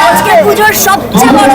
আজকে পুজোর সবচেয়ে বড়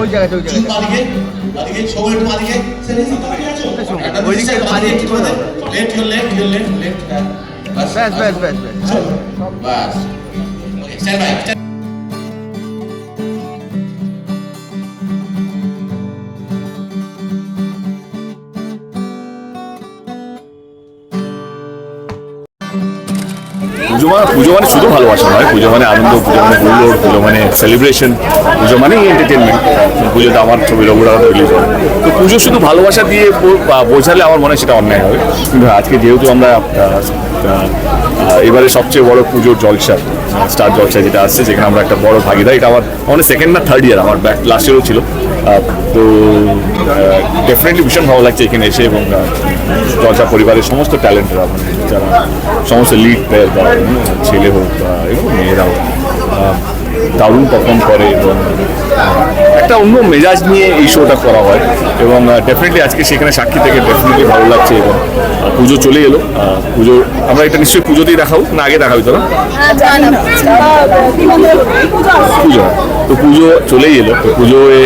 ওই জায়গাটা ওই চুপ বাদিকে বাদিকে সবাই একটু বাদিকে সেটা বাদিকে আছো ওই দিকে বাদিকে একটু বাদিকে। Left your left your left left বাস ব্যাস ব্যাস ব্যাস ব্যাস বাস ওকে স্ট্যান্ড বাই puja মানে পুজো মানে শুধু ভালোবাসা নয়, পুজো মানে আনন্দ, পুজো মানে হুল্লোড় পুজো মানে সেলিব্রেশন পুজো মানেই এন্টারটেনমেন্ট পুজোতে আমার ছবি রঘুরা রিলিজ হয়। তো পুজো শুধু ভালোবাসা দিয়ে বোঝালে আমার মনে হয় সেটা অন্যায় হবে কিন্তু আজকে যেহেতু আমরা এবারে সবচেয়ে বড় পুজোর জলসা স্টার জলসা যেটা আসছে যেখানে আমরা একটা বড় ভাগিদার এটা আমার আমাদের সেকেন্ড না থার্ড ইয়ার আমার ব্যাক লাস্ট ইয়ারও ছিল। তো ডেফিনেটলি ভীষণ ভালো লাগছে এখানে এসে এবং জলসা পরিবারের সমস্ত ট্যালেন্টরা মানে যারা সমস্ত লিড প্লেয়ার বা ছেলে হোক বা এবং মেয়েরা আহ, দারুণ পারফর্ম করে এবং একটা অন্য মেজাজ নিয়ে এই শোটা করা হয়। এবং ডেফিনেটলি আজকে সেখানে সাক্ষী থেকে ডেফিনেটলি ভালো লাগছে এবং পুজো চলে এলো। পুজো আমরা এটা নিশ্চয়ই পুজোতেই দেখাবো না আগে দেখাবো না। পুজো তো পুজো চলেই এলো। তো পুজোয়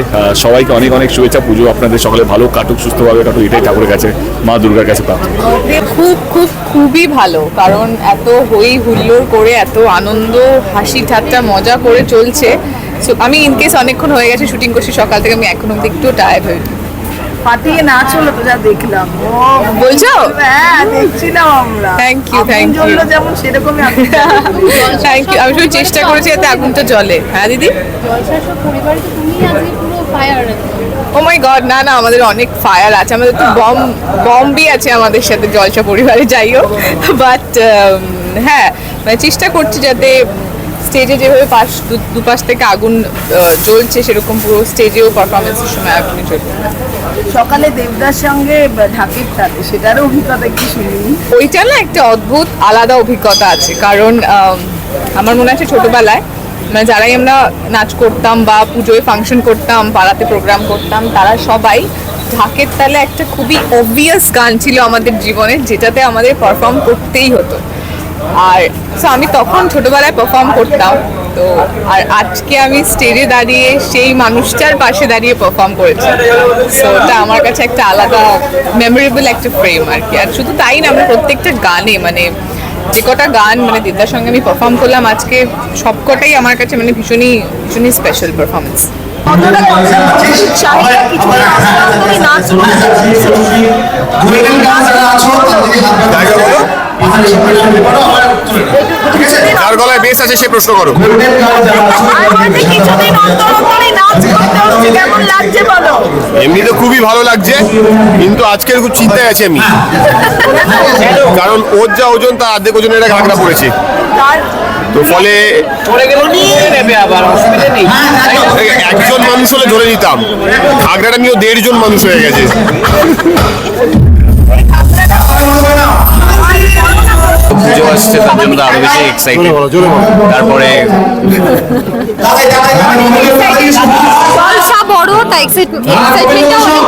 সবাইকে অনেক অনেক শুভেচ্ছা। পুজো আপনাদের সকলে ভালো কাটুক সুস্থভাবে কাটুক এটাই ঠাকুরের কাছে মা দুর্গার কাছে প্রার্থনা। খুব খুব খুবই ভালো কারণ এত হই হুল্লোড় করে এত আনন্দ হাসি ঠাট্টা মজা করে চলছে। So, আমি ইনকেস অনেকক্ষণ হয়ে গেছে শুটিং করছি সকাল থেকে আমি এখন অব্দি একটু টায়ার্ড হয়ে ফাটিয়ে নাচ হলো তো যা দেখলাম। ও বলছো? হ্যাঁ দেখছিলাম আমরা। Thank you, আগুন thank you. জ্বললো যেমন সেরকমই থ্যাংক ইউ আমি শুধু চেষ্টা করেছি যাতে আগুনটা জলে হ্যাঁ দিদি? পরিবারে তো তুমি আজকে পুরো ফায়ার ও মাই গড না না আমাদের অনেক ফায়ার আছে। আমাদের তো বম বম্বই আছে আমাদের সাথে জলসা পরিবারে যাই হোক। বাট হ্যাঁ মানে চেষ্টা করছি যাতে স্টেজে যেভাবে পাশ দুপাশ থেকে আগুন জ্বলছে সেরকম পুরো স্টেজেও পারফরমেন্সের সময় আগুনে জ্বলবে। সকালে দেবদার সঙ্গে ঢাকির তাতে সেটারও অভিজ্ঞতা কি শুনিনি? ওইটা না একটা অদ্ভুত আলাদা অভিজ্ঞতা আছে। কারণ আমার মনে আছে ছোটবেলায় মানে যারাই আমরা নাচ করতাম বা পুজোয় ফাংশন করতাম পাড়াতে প্রোগ্রাম করতাম তারা সবাই ঢাকের তালে একটা খুবই অবভিয়াস গান ছিল আমাদের জীবনে যেটাতে আমাদের পারফর্ম করতেই হতো। আর so আমি তখন ছোটবেলায় পারফর্ম করতাম তো আর আজকে আমি স্টেজে দাঁড়িয়ে সেই মানুষটার পাশে দাঁড়িয়ে পারফর্ম করেছি। সো ওটা আমার কাছে একটা আলাদা মেমোরেবল একটা ফ্রেম আর কি। আর শুধু তাই না আমরা প্রত্যেকটা গানে মানে যে কটা গান মানে দিদার সঙ্গে আমি পারফর্ম করলাম আজকে সবকটাই আমার কাছে মানে ভীষণই ভীষণই স্পেশাল পারফরমেন্স কিছু যার গলায় বেশ আছে সে প্রশ্ন করো। এমনি তো খুবই ভালো লাগছে কিন্তু আজকের খুব চিন্তায় আছি আমি। কারণ ওর যা ওজন তার অর্ধেক ওজনের একটা ঘাগড়া পড়েছে। তো ফলে একজন মানুষ হলে ধরে নিতাম। ঘাগড়াটা নিয়েও দেড় জন মানুষ হয়ে গেছে। পুজো আসছে তার জন্য আরও বেশি এক্সাইটেড তারপরে বড় তাই এক্সাইটমেন্টটা অনেক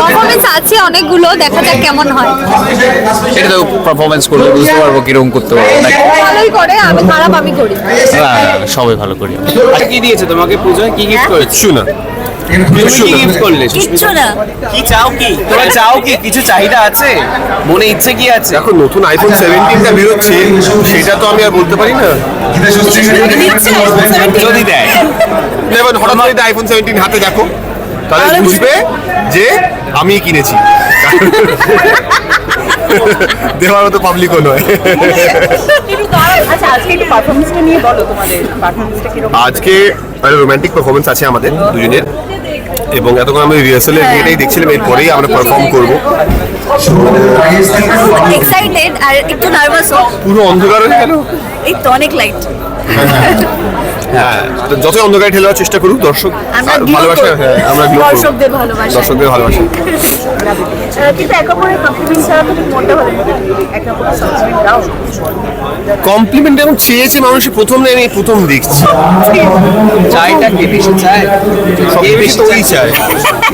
পারফরমেন্স আছে অনেকগুলো দেখা যাক কেমন হয়। এটা তো পারফরমেন্স করলে বুঝতে পারব কীরকম করতে পারব। ভালোই করে আমি খারাপ আমি করি। হ্যাঁ, সবাই ভালো করি কি দিয়েছে তোমাকে পূজায়? কি গিফট করেছে? শোনা তুমি কি গিফট করলে। কিচ্ছু না। কি চাও কি? তোমরা চাও কি? কিছু চাহিদা আছে? মনে ইচ্ছে কি আছে? এখন নতুন আইফোন সেভেন্টিনটা বেরোচ্ছে সেটা তো আমি আর বলতে পারি না। যদি দেয়। এবার হঠাৎ করে আইফোন সেভেন্টিন হাতে দেখো তাহলে বুঝবে যে আমি কিনেছি। দেওয়ার মতো পাবলিকও নয়। আচ্ছা আজকে রোমান্টিক পারফরমেন্স আছে আমাদের দুজনের। এবং এতক্ষণ আমি রিহার্সালে এটাই দেখছিলাম এরপরেই আমরা পারফর্ম করব। এক্সাইটেড আর একটু নার্ভাসও পুরো অন্ধকার হয়ে গেল? এই তো অনেক লাইট হ্যাঁ তো যত অন্ধকারে ঠেলার চেষ্টা করুক দর্শক ভালোবাসা হ্যাঁ আমরা দর্শকদের ভালোবাসা। দর্শকদের ভালোবাসা। কিন্তু একে অপরের কমপ্লিমেন্ট ছাড়া তো মনটা ভালো একে অপরের কমপ্লিমেন্ট দাও কমপ্লিমেন্ট এবং চেয়েছে মানুষ প্রথম নেই আমি প্রথম দেখছি চাইটা কে বেশি চায়? কে বেশি চায়?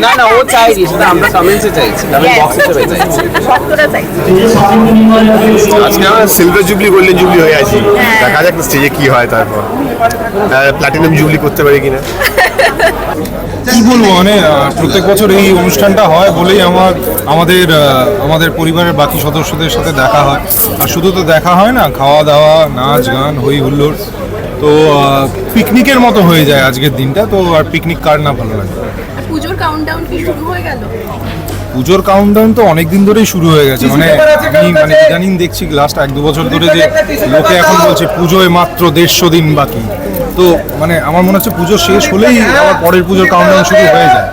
না না ও চাইনি সেটা আমরা কমেন্টসে চাইছি আমি বক্স চাইছি। ভক্তরা চাই আজকে আমরা সিলভার জুবলি গোল্ডেন জুবলি হয়ে আছি। দেখা যাক স্টেজে কি হয় তারপর। প্লাটিনাম জুবলি করতে পারি কিনা। কি বলব মানে প্রত্যেক বছর এই অনুষ্ঠানটা হয় বলেই আমার আমাদের আমাদের পরিবারের বাকি সদস্যদের সাথে দেখা হয়। আর শুধু তো দেখা হয় না খাওয়া দাওয়া নাচ গান হই হুল্লোড়। তো পিকনিকের মতো হয়ে যায় আজকের দিনটা তো আর পিকনিক কার না ভালো লাগে? পুজোর কাউন্টডাউন কি শুরু হয়ে গেল? পুজোর কাউন্টডাউন তো অনেক দিন ধরেই শুরু হয়ে গেছে। মানে আমি মানে ইদানিং দেখছি লাস্ট এক দু বছর ধরে যে লোকে এখন বলছে পুজোয় মাত্র দেড়শো দিন বাকি। তো মানে আমার মনে হচ্ছে পুজো শেষ হলেই আবার পরের পুজোর কাউন্টডাউন শুরু হয়ে যায়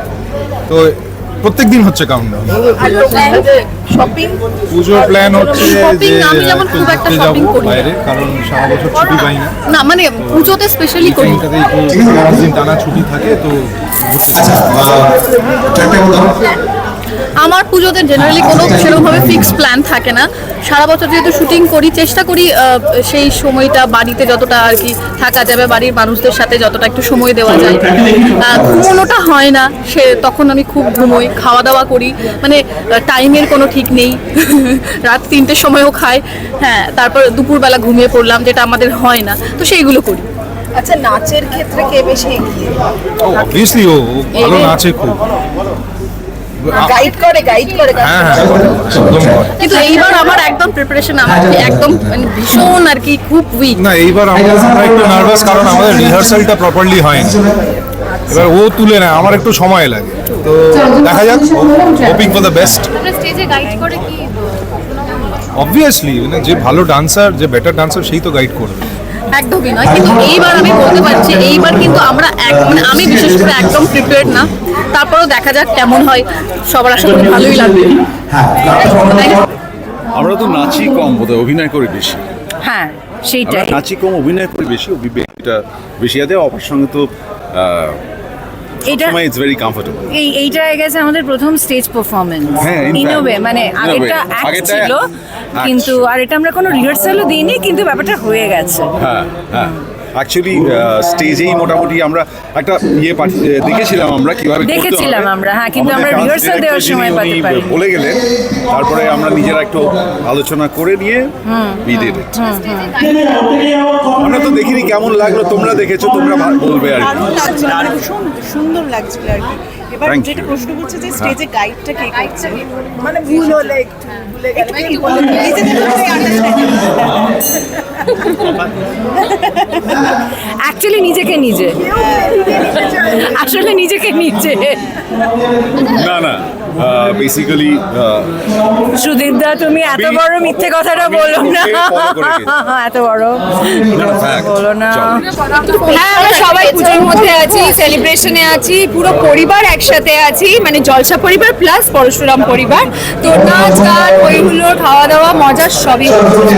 তো প্রত্যেক দিন হচ্ছে কাউন্টডাউন পুজোর প্ল্যান হচ্ছে যে আমি যেমন একটু ঘুরতে যাব। বাইরে কারণ সারা বছর ছুটি পাই না না মানে পুজোতে স্পেশালি করি একটু পাঁচ দিন টানা ছুটি থাকে তো আমার পুজোতে জেনারেলি কোনো সেরকমভাবে ফিক্স প্ল্যান থাকে না। সারা বছর যেহেতু শুটিং করি চেষ্টা করি সেই সময়টা বাড়িতে যতটা আর কি থাকা যাবে বাড়ির মানুষদের সাথে যতটা একটু সময় দেওয়া যায়। ঘুমোনোটা হয় না সে তখন আমি খুব ঘুমোই খাওয়া দাওয়া করি। মানে টাইমের কোনো ঠিক নেই। রাত তিনটের সময়ও খাই। হ্যাঁ তারপর দুপুরবেলা ঘুমিয়ে পড়লাম যেটা আমাদের হয় না। তো সেইগুলো করি। আচ্ছা নাচের ক্ষেত্রে কে বেশি এগিয়ে? অবভিয়াসলি ও ও ভালো নাচে খুব। গাইড করে গাইড করে হ্যাঁ হ্যাঁ একদম কিন্তু এইবার আমার একদম প্রিপারেশন আমার একদম মানে ভীষণ আর কি খুব উইক না এইবার আমরা আমরা একটু নার্ভাস কারণ আমাদের রিহার্সালটা প্রপারলি হয়নি। এবার ও তুলে নেয় আমার একটু সময় লাগে। তো দেখা যাক হোপিং ফর দ্য বেস্ট স্টেজে গাইড করে কি? অবভিয়াসলি মানে যে ভালো ডান্সার যে বেটার ডান্সার সেই তো গাইড করবে। একদমই নয়। কিন্তু এইবার আমি বলতে পারছি এইবার কিন্তু আমরা এক মানে আমি বিশেষ করে একদম প্রিপেয়ার্ড না। তারপরেও দেখা যাক কেমন হয়। সবার আশা করি ভালোই লাগবে। তাই আমরা তো নাচি কম বোধহয় অভিনয় করি বেশি। হ্যাঁ সেইটাই। নাচি কম অভিনয় করি বেশি অভিনয়টা বেশি আছে। অপার সঙ্গে তো এটা ইটস ভেরি কমফোর্টেবল এই এইটা হয়ে গেছে আমাদের প্রথম স্টেজ পারফরম্যান্স ইন. ওয়ে মানে আগেরটা অ্যাক্ট ছিল কিন্তু আর এটা আমরা কোনো রিহার্সালও দিইনি কিন্তু ব্যাপারটা হয়ে গেছে। হ্যাঁ হ্যাঁ। অ্যাকচুয়ালি স্টেজেই মোটামুটি আমরা একটা ইয়ে পাঠি- দেখেছিলাম আমরা কীভাবে দেখেছিলাম আমরা, হ্যাঁ, কিন্তু আমরা রিহার্সাল দেওয়ার সময় পাতে পারি বলে গেলেন তারপরে আমরা নিজেরা একটু আলোচনা করে নিয়ে we did it. আমরা তো দেখিনি কেমন লাগল তোমরা দেখেছ তোমরা বলবে আর কি। মানে সুন্দর লাগছিল আর কি। এবার যেটা প্রশ্ন করছে যে স্টেজে গাইডটা কে করছে? মানে ভুল হলে একটু ভুলে গেলে কি বলে? অ্যাকচুয়ালি নিজেকে নিজে। আসলে নিজেকে নিজে। না না। বেসিক্যালি সুদীপ দা তুমি এত বড় মিথ্যে কথাটা বলো না। এত বড় বলো না হ্যাঁ আমরা সবাই পুজোর মধ্যে আছি সেলিব্রেশনে আছি পুরো পরিবার একসাথে আছি মানে জলসা পরিবার প্লাস পরশুরাম পরিবার তো নাচ গান ওইগুলো খাওয়া দাওয়া মজা সবই হচ্ছে।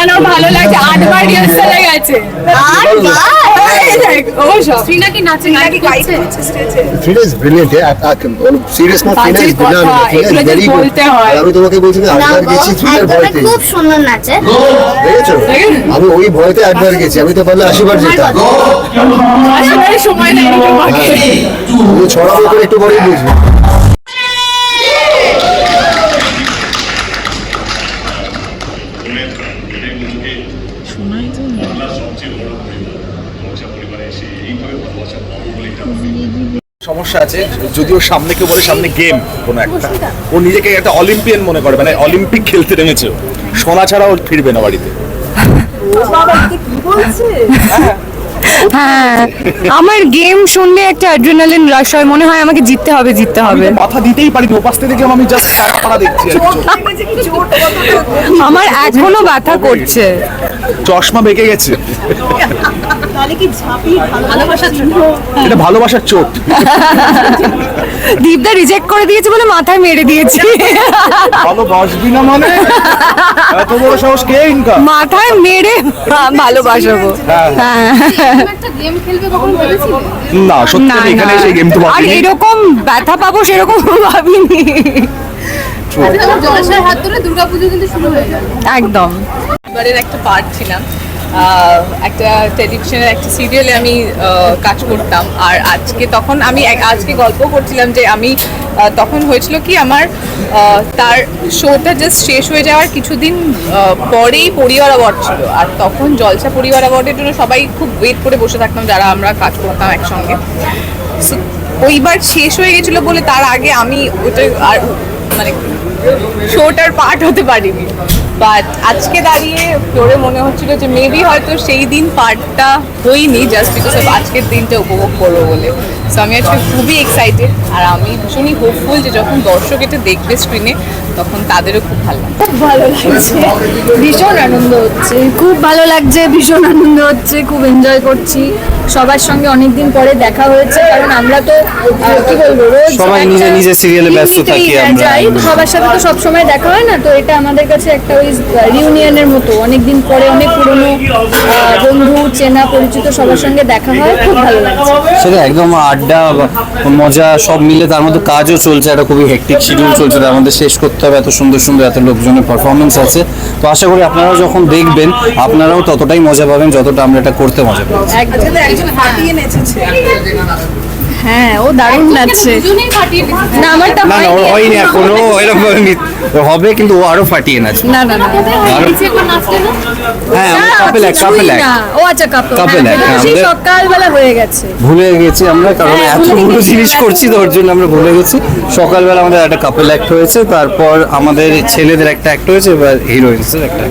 কেন ভালো লাগছে। আটবার রিহার্সালে গেছে। হয়। আমি যে আটবার গেছি আমি ওই ভয়তে একবার গেছি আমি তো পারলে আশিবার যেতাম। আসলে সময় নেই ছড়াবো করে একটু পরেই বুঝব। সমস্যা আছে যদিও সামনে কেউ বলে সামনে গেম কোনো একটা। ও নিজেকে একটা অলিম্পিয়ান মনে করে মানে অলিম্পিক খেলতে নেমেছে। সোনা ছাড়া ও ফিরবে না বাড়িতে। হ্যাঁ আমার গেম শুনলে একটা অ্যাড্রেনালিন রাশ হয় মনে হয় আমাকে জিততে হবে জিততে হবে। মাথা দিতেই পারিনি ওপাশ থেকে দেখলাম আমি জাস্ট পাড়া দেখছি আমার এখনও ব্যথা করছে। চশমা বেঁকে গেছে। এটা ভালোবাসার চোট। দীপদা রিজেক্ট করে দিয়েছে বলে মাথায় মেরে দিয়েছি। ভালোবাসবি না মানে? এত বড় সাহস কে ইনকাম? মাথায় মেরে ভালোবাসাবো। হ্যাঁ। একটা গেম খেলবে কখন ভেবেছিলে? না সত্যি এখানে এসে গেম তো আর এরকম ব্যথা পাবো সেরকম ভাবিনি। জলাশয়ের হাত ধরে দুর্গাপুজো কিন্তু শুরু হয়ে গেল। একদম। এবারের একটা পার্ট ছিলাম। একটা টেলিভিশনের একটা সিরিয়ালে আমি কাজ করতাম। আর আজকে তখন আমি আজকে গল্প করছিলাম যে আমি তখন হয়েছিল কি আমার তার শোটা জাস্ট শেষ হয়ে যাওয়ার কিছুদিন পরেই পরিবার অ্যাওয়ার্ড ছিল। আর তখন জলসা পরিবার অ্যাওয়ার্ডের জন্য সবাই খুব ওয়েট করে বসে থাকতাম, যারা আমরা কাজ করতাম একসঙ্গে। ওইবার শেষ হয়ে গেছিল বলে তার আগে আমি ওটা আর মানে শোটার পার্ট হতে পারিনি। বাট আজকে দাঁড়িয়ে ফ্লোরে মনে হচ্ছিল যে মেবি হয়তো সেই দিন পার্টটা হয়নি জাস্ট বিকজ আজকের দিনটা উপভোগ করব বলে। সো আমি আজকে খুবই এক্সাইটেড আর আমি ভীষণই হোপফুল যে যখন দর্শক এটা দেখবে স্ক্রিনে তখন তাদেরও খুব ভালো লাগবে। খুব ভালো লাগছে। ভীষণ আনন্দ হচ্ছে। খুব ভালো লাগছে ভীষণ আনন্দ হচ্ছে খুব এনজয় করছি। সবার সঙ্গে অনেকদিন পরে দেখা হয়েছে কারণ আমরা তো কি বলব রোজ সবাই নিজে নিজে এ ব্যস্ত থাকি আমরা। সবার সাথে তো সবসময় দেখা হয় না তো এটা আমাদের কাছে একটা ওই রিউনিয়নের মতো। অনেকদিন পরে অনেক পুরনো আহ, বন্ধু চেনা পরিচিত সবার সঙ্গে দেখা হয় খুব ভালো লাগছে। সেটা একদম আড্ডা মজা সব মিলে তার মধ্যে কাজও চলছে একটা খুবই হেক্টিক শিডিউল চলছে তার মধ্যে শেষ করতে হবে এত সুন্দর সুন্দর এত লোকজনের পারফরমেন্স আছে। তো আশা করি আপনারাও যখন দেখবেন আপনারাও ততটাই মজা পাবেন যতটা আমরা এটা করতে মজা পাবো। হ্যাঁ ও দারুণ নাচছে। দুজনেই ফাটিয়ে দিচ্ছে। না না না ওর হয়নি এখনও। এরকম হবে কিন্তু ও আরও ফাটিয়ে নাচবে। না না না না হ্যাঁ কাপেল এক কাপেল এক। না। ও আচ্ছা কাপল Couple act, হ্যাঁ, সকালবেলা হয়ে গেছে। ভুলে গেছি আমরা কারণ হ্যাঁ, ভুলে এতগুলো জিনিস করছি তো ওর জন্য আমরা ভুলে গেছি। সকালবেলা আমাদের একটা কাপেল অ্যাক্ট হয়েছে তারপর আমাদের ছেলেদের একটা অ্যাক্ট হয়েছে এবার হিরোইন্সের একটা।